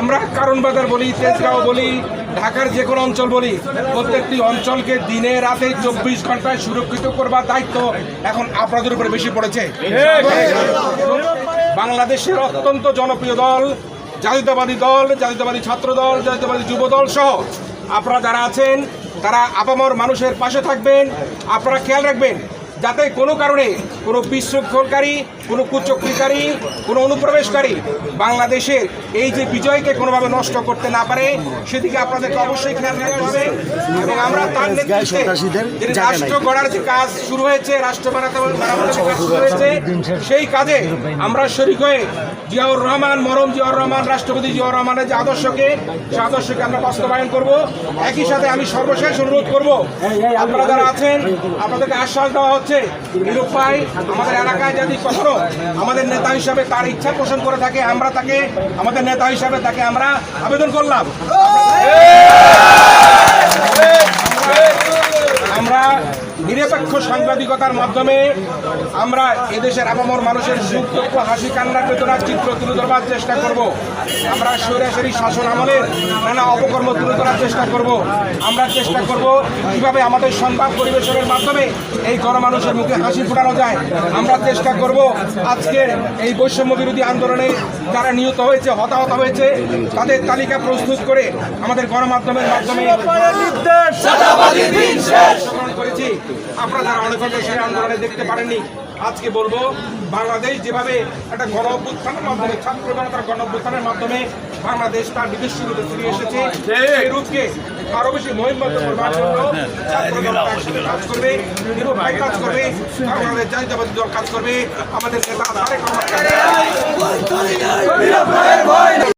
আমরা কারণ বাজার বলি, তেজগাঁও বলি, ঢাকার যে কোনো অঞ্চল বলি, প্রত্যেকটি অঞ্চলকে দিনে রাতে চব্বিশ ঘন্টায় সুরক্ষিত করবার দায়িত্ব এখন আপনাদের উপরে বেশি পড়েছে। বাংলাদেশের অত্যন্ত জনপ্রিয় দল, জাতীয়তাবাদী দল, জাতীয়তাবাদী ছাত্র দল জাতীয়তাবাদী যুব দল সহ আপনারা যারা আছেন, তারা আপামর মানুষের পাশে থাকবেন, আপনারা খেয়াল রাখবেন যাতে কোনো কারণে কোনো বিশৃঙ্খলকারী কোনো কুচক্রিকারী কোনো অনুপ্রবেশকারী বাংলাদেশের এই যে বিজয়কে কোনোভাবে নষ্ট করতে না পারে সেদিকে আপনাদেরকে অবশ্যই খেয়াল রাখতে হবে। এবং আমরা তার নেতৃত্বে রাষ্ট্র গড়ার যে কাজ শুরু হয়েছে রাষ্ট্র বানাতে কাজ শুরু হয়েছে সেই কাজে আমরা শরিক হয়ে জিয়াউর রহমান মরম জিয়াউর রহমান রাষ্ট্রপতি জিয়াউর রহমানের যে আদর্শকে সে আদর্শকে আমরা বাস্তবায়ন করব। একই সাথে আমি সর্বশেষ অনুরোধ করব আপনারা যারা আছেন আপনাদেরকে আশ্বাস দেওয়া হচ্ছে নিরুপায় আমাদের এলাকায় যদি কখনো আমাদের নেতা হিসাবে তার ইচ্ছা পোষণ করে থাকে, আমরা তাকে, আমাদের নেতা হিসাবে তাকে আমরা আবেদন করলাম আমরা নিরপেক্ষ সাংবাদিকতার মাধ্যমে আমরা এদেশের আপামর মানুষের সুখ দুঃখ হাসি কান্নার বেদনার চিত্র তুলে ধরবার চেষ্টা করব। আমরা সৈরাসরি শাসন আমলের নানা অপকর্ম তুলে ধরার চেষ্টা করব। আমরা চেষ্টা করব কীভাবে আমাদের সংবাদ পরিবেশনের মাধ্যমে এই গণমানুষের মুখে হাসি ফোটানো যায়। আমরা চেষ্টা করব আজকে এই বৈষম্য বিরোধী আন্দোলনে যারা নিহত হয়েছে হতাহত হয়েছে তাদের তালিকা প্রস্তুত করে আমাদের গণমাধ্যমের মাধ্যমে আপনারা যারা অনেক হয়তো সেই আন্দোলনে দেখতে পারেননি। আজকে বলব বাংলাদেশ যেভাবে একটা গণ অভ্যুত্থানের মাধ্যমে ছাত্র জনতার গণ অভ্যুত্থানের মাধ্যমে বাংলাদেশ তার নিজস্ব রূপে ফিরে এসেছে এই রূপকে আরও বেশি মহিমবদ্ধ করবার জন্য ছাত্র কাজ করবে নিরুপায় কাজ করবে আমাদের জাতীয়তাবাদী দল কাজ করবে আমাদের নেতা তারেক রহমান।